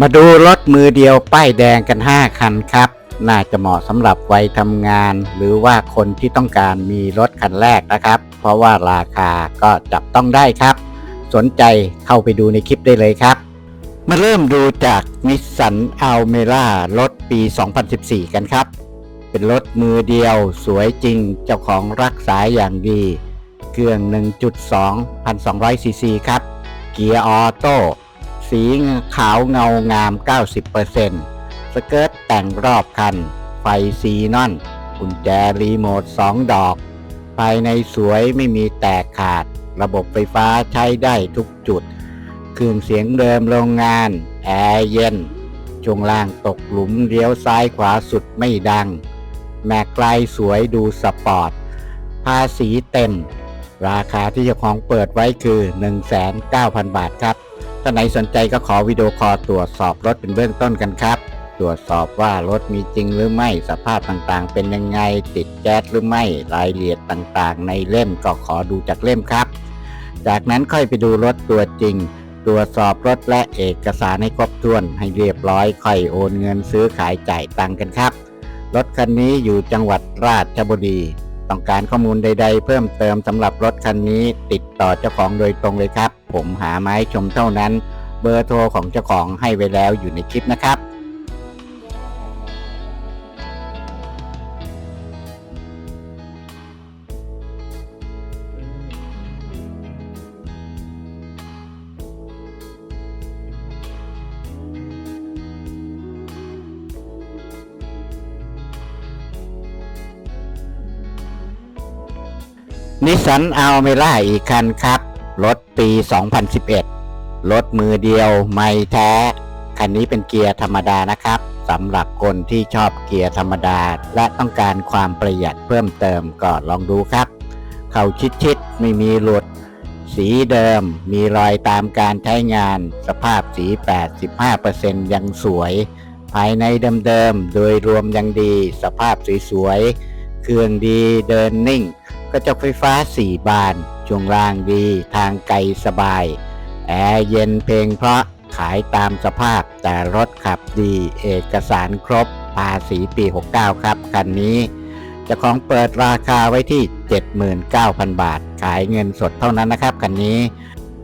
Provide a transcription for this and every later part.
มาดูรถมือเดียวป้ายแดงกัน 5 คันครับ น่าจะเหมาะสำหรับวัยทำงาน หรือว่าคนที่ต้องการมีรถคันแรกนะครับ เพราะว่าราคาก็จับต้องได้ครับ สนใจเข้าไปดูในคลิปได้เลยครับ มาเริ่มดูจากนิสสันอัลเมร่ารถปี 2014 กันครับ เป็นรถมือเดียวสวยจริงเจ้าของรักษาอย่างดี เครื่อง 1.2 1,200ซีซีครับ เกียร์ออโต้ สีขาวเงางาม 90%สเกิร์ตแต่งรอบคัน ไฟซีนอน กุญแจรีโมท 2 ดอก ภายในสวยไม่มีแตกขาด ระบบไฟฟ้าใช้ได้ทุกจุดเครื่องเสียงเดิมโรงงาน แอร์เย็นช่วงล่างตกหลุมเลี้ยวซ้ายขวาสุดไม่ดัง แม็กไกลสวยดูสปอร์ต ภาษีเต็ม ราคาที่เจ้าของเปิดไว้คือ 1,900บาทครับ ถ้าไหนสนใจก็ขอวิดีโอคอลตรวจสอบรถเป็นเบื้องต้นกันครับ ตรวจสอบว่ารถมีจริงหรือไม่สภาพต่างๆ เป็นยังไงติดแก๊สหรือไม่รายละเอียดต่างๆ ในเล่มก็ขอดูจากเล่มครับ จากนั้นค่อยไปดูรถตัวจริง ตรวจสอบรถและเอกสารให้ครบถ้วนให้เรียบร้อยค่อยโอนเงินซื้อขายจ่ายตังกันครับ รถคันนี้อยู่จังหวัดราชบุรี ต้องการข้อมูลใด ๆ เพิ่มเติมสำหรับรถคันนี้ ติดต่อเจ้าของโดยตรงเลยครับ ผมหาไม้ชมเท่านั้น เบอร์โทรของเจ้าของให้ไว้แล้วอยู่ในคลิปนะครับ นิสสันอัลเมร่าอีกคันครับ รถปี 2011 รถมือเดียวไม่แท้ คันนี้เป็นเกียร์ธรรมดานะครับสำหรับคนที่ชอบเกียร์ธรรมดา และต้องการความประหยัดเพิ่มเติมก็ลองดูครับ เข้าชิดๆ ไม่มีหลุด สีเดิมมีรอยตามการใช้งาน สภาพสี 85%ยังสวย ภายในเดิมๆ โดยรวมยังดี สภาพสวยๆ เครื่องดีเดินนิ่ง ระจกไฟฟ้า4บาน ช่วงล่างดี ทางไกลสบาย แอร์เย็นเพลงเพราะ ขายตามสภาพ แต่รถขับดี เอกสารครบ ภาษีปี 69 ครับ คันนี้จ้าของเปิดราคาไว้ที่ 79,000 บาท ขายเงินสดเท่านั้นนะครับคันนี้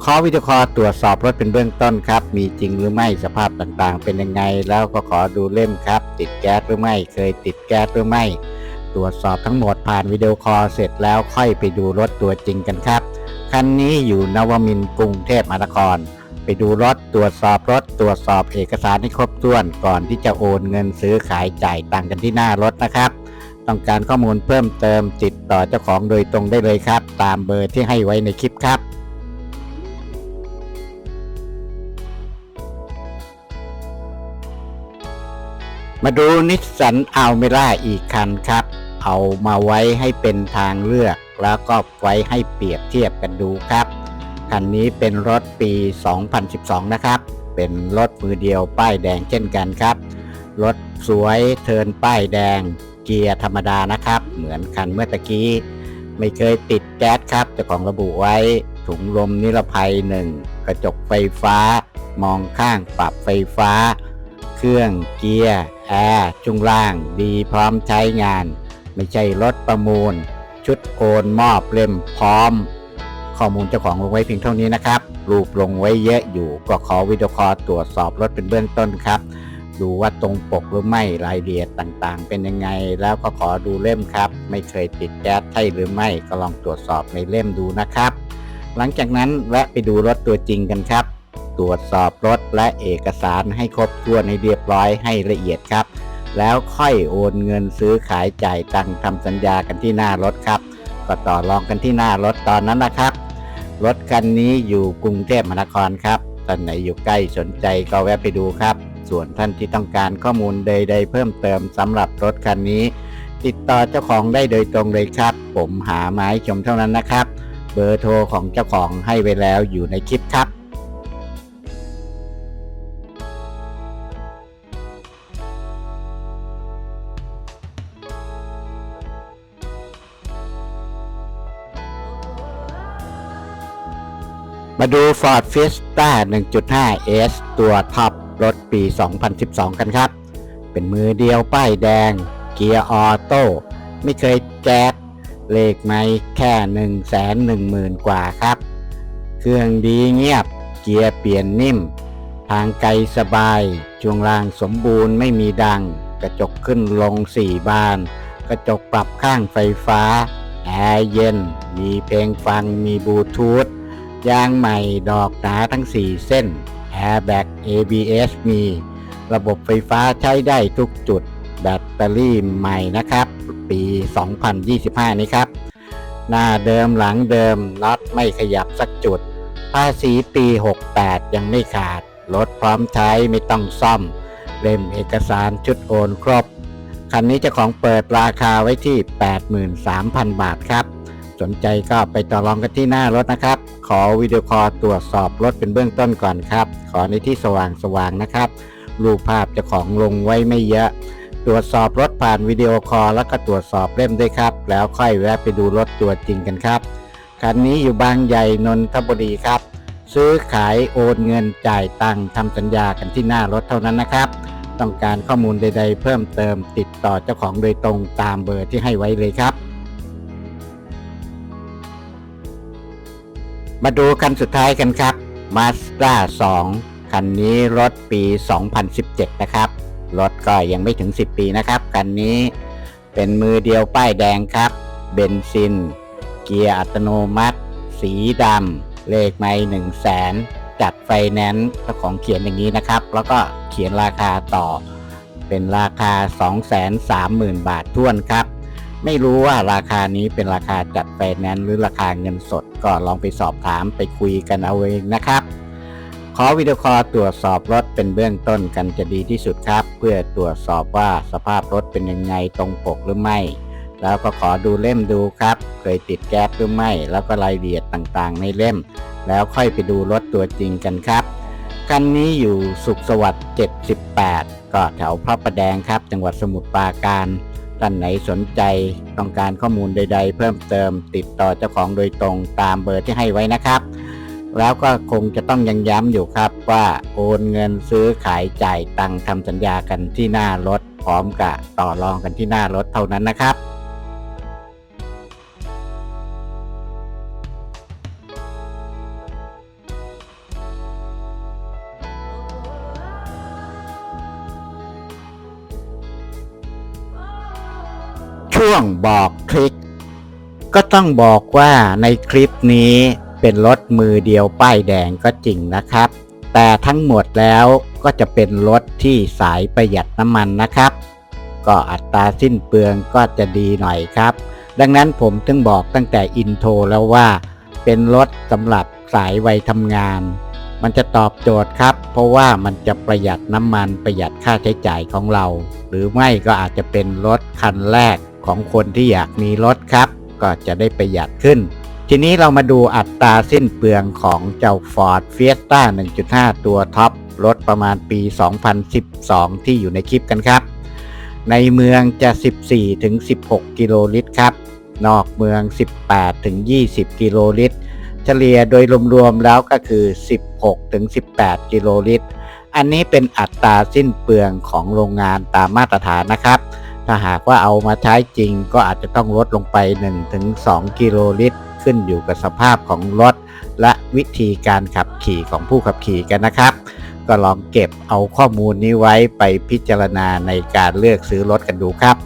ขอวิดีโอคอตรวจสอบรถเป็นเบื้องต้นครับ มีจริงหรือไม่สภาพต่างๆ เป็นยังไง แล้วก็ขอดูเล่มครับ ติดแก๊สหรือไม่ เคยติดแก๊สหรือไม่ ตรวจสอบทั้งหมดผ่านวิดีโอคอลเสร็จแล้วค่อยไปดูรถตัวจริงกันครับ คันนี้อยู่นวมินกรุงเทพมหานคร ไปดูรถตรวจสอบรถตรวจสอบเอกสารให้ครบถ้วนก่อนที่จะโอนเงินซื้อขายจ่ายตังค์กันที่หน้ารถนะครับ ต้องการข้อมูลเพิ่มเติมติดต่อเจ้าของโดยตรงได้เลยครับ ตามเบอร์ที่ให้ไว้ในคลิปครับมาดูนิสสันอัลเมร่าอีกคันครับ เอามาไว้ให้เป็นทางเลือก แล้วก็ไว้ให้เปรียบเทียบกันดูครับ คันนี้เป็นรถปี 2012 นะครับ เป็นรถมือเดียวป้ายแดงเช่นกันครับ รถสวยเทินป้ายแดง เกียร์ธรรมดานะครับ เหมือนคันเมื่อตะกี้ ไม่เคยติดแก๊สครับเจ้าของระบุไว้ ถุงลมนิรภัยหนึ่งกระจกไฟฟ้า มองข้างปรับไฟฟ้า เครื่องเกียร์แอร์จุงล่างดีพร้อมใช้งาน ไม่ใช่รถประมูล ชุดโอนมอบเล่มพร้อม ข้อมูลเจ้าของลงไว้เพียงเท่านี้นะครับ รูปลงไว้เยอะอยู่ ก็ขอวิดีโอคอลตรวจสอบรถเป็นเบื้องต้นครับ ดูว่าตรงปกหรือไม่รายละเอียดต่างๆ เป็นยังไง แล้วก็ขอดูเล่มครับ ไม่เคยติดแก๊สใช่หรือไม่ก็ลองตรวจสอบในเล่มดูนะครับ หลังจากนั้นแวะไปดูรถตัวจริงกันครับ ตรวจสอบรถและเอกสารให้ครบถ้วนให้เรียบร้อยให้ละเอียดครับ แล้วค่อยโอนเงินซื้อขายจ่ายตังค์ทำสัญญากันที่หน้ารถครับ ก็ต่อรองกันที่หน้ารถตอนนั้นนะครับ รถคันนี้อยู่กรุงเทพมหานครครับท่านไหนอยู่ใกล้สนใจก็แวะไปดูครับ ส่วนท่านที่ต้องการข้อมูลใด ๆ เพิ่มเติมสำหรับรถคันนี้ ติดต่อเจ้าของได้โดยตรงเลยครับ ผมหาไม้ชมเท่านั้นนะครับ เบอร์โทรของเจ้าของให้ไว้แล้วอยู่ในคลิปครับ มาดู Ford Fiesta 1.5 S ตัวท็อปรถปี 2012 กันครับ เป็นมือเดียวป้ายแดง เกียร์ออโต้ ไม่เคยแจ๊ดเลขไม่แค่1นึ่งแสนหนึ่งหมื่นกว่าครับ เครื่องดีเงียบ เกียร์เปลี่ยนนิ่ม ทางไกลสบาย ช่วงล่างสมบูรณ์ไม่มีดัง กระจกขึ้นลง 4 บาน กระจกปรับข้างไฟฟ้า แอร์เย็น มีเพลงฟัง มีบลูทูธ ยางใหม่ดอกหนาทั้ง 4 เส้นแอร์แบ็ก ABS มี ระบบไฟฟ้าใช้ได้ทุกจุด แบตเตอรี่ใหม่นะครับ ปี 2025 นี้ครับ หน้าเดิมหลังเดิมน็อตไม่ขยับสักจุด ภาษีปี 68 ยังไม่ขาด รถพร้อมใช้ไม่ต้องซ่อม เล่มเอกสารชุดโอนครบ คันนี้เจ้าของเปิดราคาไว้ที่ 83,000 บาทครับ สนใจก็ไปต่อรองกันที่หน้ารถนะครับ ขอวิดีโอคอลตรวจสอบรถเป็นเบื้องต้นก่อนครับ ขอในที่สว่างสว่างๆนะครับ รูปภาพจ้าของลงไว้ไม่เยอะ ตรวจสอบรถผ่านวิดีโอคอลแล้วก็ตรวจสอบเล่มด้วยครับ แล้วค่อยแวะไปดูรถตัวจริงกันครับ คันนี้อยู่บางใหญ่นนทบุรีครับ ซื้อขายโอนเงินจ่ายตังค์ทำสัญญากันที่หน้ารถเท่านั้นนะครับต้องการข้อมูลใด ๆ เพิ่มเติมติดต่อเจ้าของโดยตรงตามเบอร์ที่ให้ไว้เลยครับ มาดูคันสุดท้ายกันครับ Mazda 2 คันนี้รถปี 2017 นะครับ รถก็ยังไม่ถึง 10 ปีนะครับ คันนี้เป็นมือเดียวป้ายแดงครับ เบนซิน เกียร์อัตโนมัติ สีดำ เลขไม่1 0 0 0 0แสนจัดไฟแนนซ์เจ้าของเขียนอย่างนี้นะครับ แล้วก็เขียนราคาต่อ เป็นราคา 230,000 บาทท้วนครับ ไม่รู้ว่าราคานี้เป็นราคาจัดไฟแนนซ์หรือราคาเงินสดก็ลองไปสอบถามไปคุยกันเอาเองนะครับ ขอวิดีโอคอลตรวจสอบรถเป็นเบื้องต้นกันจะดีที่สุดครับ เพื่อตรวจสอบว่าสภาพรถเป็นยังไงตรงปกหรือไม่ แล้วก็ขอดูเล่มดูครับ เคยติดแก๊สหรือไม่ แล้วก็รายละเอียดต่างๆ ในเล่ม แล้วค่อยไปดูรถตัวจริงกันครับคันนี้อยู่สุขสวัสดิ์78 ก็แถวพระประแดงครับ จังหวัดสมุทรปราการ ท่านไหนสนใจ ต้องการข้อมูลใด ๆ เพิ่มเติม ติดต่อเจ้าของโดยตรงตามเบอร์ที่ให้ไว้นะครับ แล้วก็คงจะต้องยังย้ำอยู่ครับว่าโอนเงินซื้อขายจ่ายตังค์ทำสัญญากันที่หน้ารถพร้อมกับต่อรองกันที่หน้ารถเท่านั้นนะครับ ช่วงบอกทริคก็ต้องบอกว่าในคลิปนี้เป็นรถมือเดียวป้ายแดงก็จริงนะครับ แต่ทั้งหมดแล้วก็จะเป็นรถที่สายประหยัดน้ำมันนะครับ ก็อัตราสิ้นเปลืองก็จะดีหน่อยครับ ดังนั้นผมถึงบอกตั้งแต่อินโทรแล้วว่า เป็นรถสำหรับสายวัยทำงาน มันจะตอบโจทย์ครับ เพราะว่ามันจะประหยัดน้ำมันประหยัดค่าใช้จ่ายของเรา หรือไม่ก็อาจจะเป็นรถคันแรก ของคนที่อยากมีรถครับ ก็จะได้ประหยัดขึ้น ทีนี้เรามาดูอัตราสิ้นเปลืองของเจ้า Ford Fiesta 1.5 ตัวท็อปรถประมาณปี 2012 ที่อยู่ในคลิปกันครับ ในเมืองจะ 14ถึง16 กิโลลิตรครับ นอกเมือง 18ถึง20 กิโลลิตร เฉลี่ยโดยรวมๆแล้วก็คือ 16ถึง18 กิโลลิตร อันนี้เป็นอัตราสิ้นเปลืองของโรงงานตามมาตรฐานนะครับ ถ้าหากว่าเอามาใช้จริงก็อาจจะต้องลดลงไป 1-2 กิโลลิตร ขึ้นอยู่กับสภาพของรถ และวิธีการขับขี่ของผู้ขับขี่กันนะครับ ก็ลองเก็บเอาข้อมูลนี้ไว้ไปพิจารณาในการเลือกซื้อรถกันดูครับ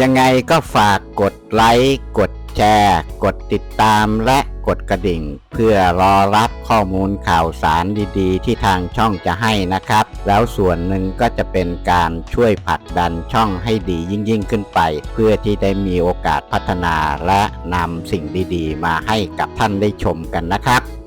ยังไงก็ฝากกดไลค์กด แชร์ กดติดตามและกดกระดิ่ง เพื่อรอรับข้อมูลข่าวสารดีๆ ที่ทางช่องจะให้นะครับ แล้วส่วนหนึ่งก็จะเป็นการช่วยผลักดันช่องให้ดียิ่งๆขึ้นไป เพื่อที่ได้มีโอกาสพัฒนาและนำสิ่งดีๆ มาให้กับท่านได้ชมกันนะครับ